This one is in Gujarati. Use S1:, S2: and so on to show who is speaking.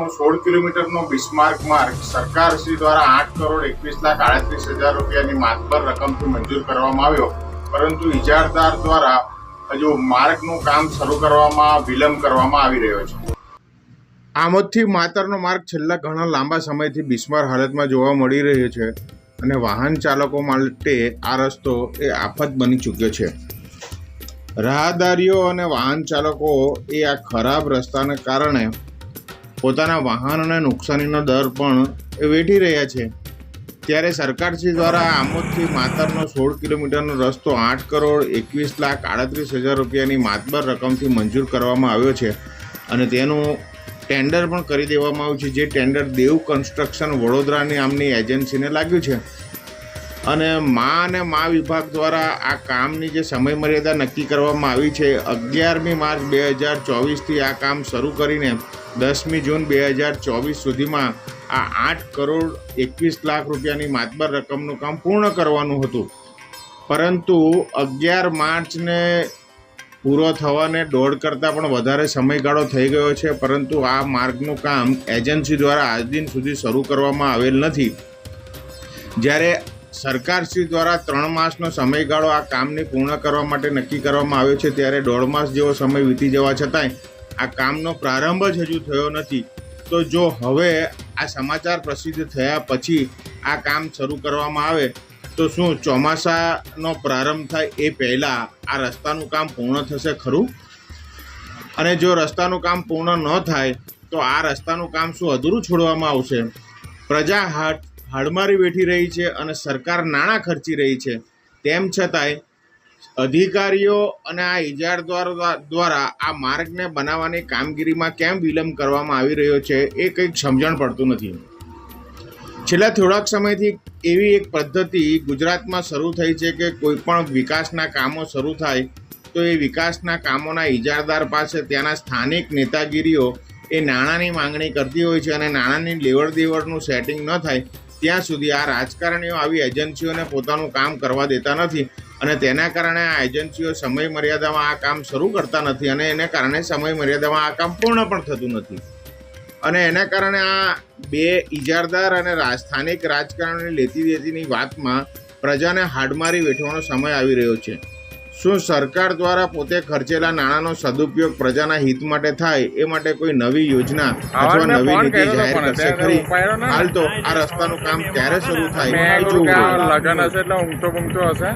S1: નંબરનો સોળ કિલોમીટરનો બિસ્માર્ક માર્ગ સરકારશ્રી દ્વારા આઠ કરોડ એકવીસ લાખ આડત્રીસ હજાર રૂપિયાની માતબર રકમથી મંજૂર કરવામાં આવ્યો. પરંતુ ઇજારદાર દ્વારા હજુ માર્ગનું કામ શરૂ કરવામાં વિલંબ કરવામાં આવી રહ્યો છે. આમોદથી માતરનો માર્ગ છેલ્લા ઘણા લાંબા સમયથી બિસ્માર હાલતમાં જોવા મળી રહ્યો છે અને વાહન ચાલકો માટે આ રસ્તો એ આફત બની ચૂક્યો છે. રાહદારીઓ અને વાહન ચાલકો એ આ ખરાબ રસ્તાને કારણે પોતાના વાહનોને નુકસાનીનો દર પણ એ વેઠી રહ્યા છે. ત્યારે સરકારશ્રી દ્વારા આમોદથી માતરનો સોળ કિલોમીટરનો રસ્તો આઠ કરોડ એકવીસ લાખ આડત્રીસ હજાર રૂપિયાની માતબર રકમથી મંજૂર કરવામાં આવ્યો છે અને તેનું ટેન્ડર પણ કરી દેવામાં આવ્યું છે. જે ટેન્ડર દેવ કન્સ્ટ્રક્શન વડોદરાની આમની એજન્સીને લાગ્યું છે. અને મા અને મા વિભાગ દ્વારા આ કામની જે સમય મર્યાદા નક્કી કરવામાં આવી છે, અગિયારમી માર્ચ બે હજાર ચોવીસથી આ કામ શરૂ કરીને દસમી જૂન બે હજાર ચોવીસ સુધીમાં આ આઠ કરોડ એકવીસ લાખ રૂપિયાની માતબર રકમનું કામ પૂર્ણ કરવાનું હતું. પરંતુ અગિયાર માર્ચને પૂરો થવાને દોઢ કરતાં પણ વધારે સમયગાળો થઈ ગયો છે, પરંતુ આ માર્ગનું કામ એજન્સી દ્વારા આજ દિન સુધી શરૂ કરવામાં આવેલ નથી. જ્યારે સરકારશ્રી દ્વારા ત્રણ માસનો સમયગાળો આ કામને પૂર્ણ કરવા માટે નક્કી કરવામાં આવ્યો છે. ત્યારે દોઢ માસ જેવો સમય વીતી જવા છતાંય આ કામનો પ્રારંભ જ હજુ થયો નથી. તો જો હવે આ સમાચાર પ્રસિદ્ધ થયા પછી આ કામ શરૂ કરવામાં આવે, તો શું ચોમાસાનો પ્રારંભ થાય એ પહેલાં આ રસ્તાનું કામ પૂર્ણ થશે ખરું? અને જો રસ્તાનું કામ પૂર્ણ ન થાય, તો આ રસ્તાનું કામ શું અધૂરું છોડવામાં આવશે? પ્રજા હાડ હાડમારી વેઠી રહી છે અને સરકાર નાણાં ખર્ચી રહી છે. તેમ છતાંય અધિકારીઓ અને આ ઇજારદાર દ્વારા આ માર્ગને બનાવવાની કામગીરીમાં કેમ વિલંબ કરવામાં આવી રહ્યો છે એ કંઈક સમજણ પડતું નથી. છેલ્લા થોડાક સમયથી એવી એક પદ્ધતિ ગુજરાતમાં શરૂ થઈ છે કે કોઈ પણ વિકાસના કામો શરૂ થાય તો એ વિકાસના કામોના ઇજારદાર પાસે ત્યાંના સ્થાનિક નેતાગીરીઓ એ નાણાંની માંગણી કરતી હોય છે અને નાણાંની લેવડ દેવડનું સેટિંગ ન થાય ત્યાં સુધી આ રાજકારણીઓ, આવી એજન્સીઓને પોતાનું કામ કરવા દેતા નથી અને તેના કારણે આ એજન્સીઓ સમય મર્યાદામાં આ કામ શરૂ કરતા નથી અને એને કારણે સમય મર્યાદામાં આ કામ પૂર્ણ પણ થતું નથી. અને એના કારણે આ બે ઇજારદાર અને સ્થાનિક રાજકારણની લેતી દેતીની વાતમાં પ્રજાને હાડમારી વેઠવાનો સમય આવી રહ્યો છે. શું સરકાર દ્વારા પોતે ખર્ચેલા નાણાંનો સદુપયોગ પ્રજાના હિત માટે થાય એ માટે કોઈ નવી યોજના અથવા નવી નીતિ જાહેર કરશે ખરી? હાલ તો આ રસ્તાનું કામ ક્યારે શરૂ થાય.
S2: લગન હશે એટલે ઊંઘતો બૂંઘતો હશે.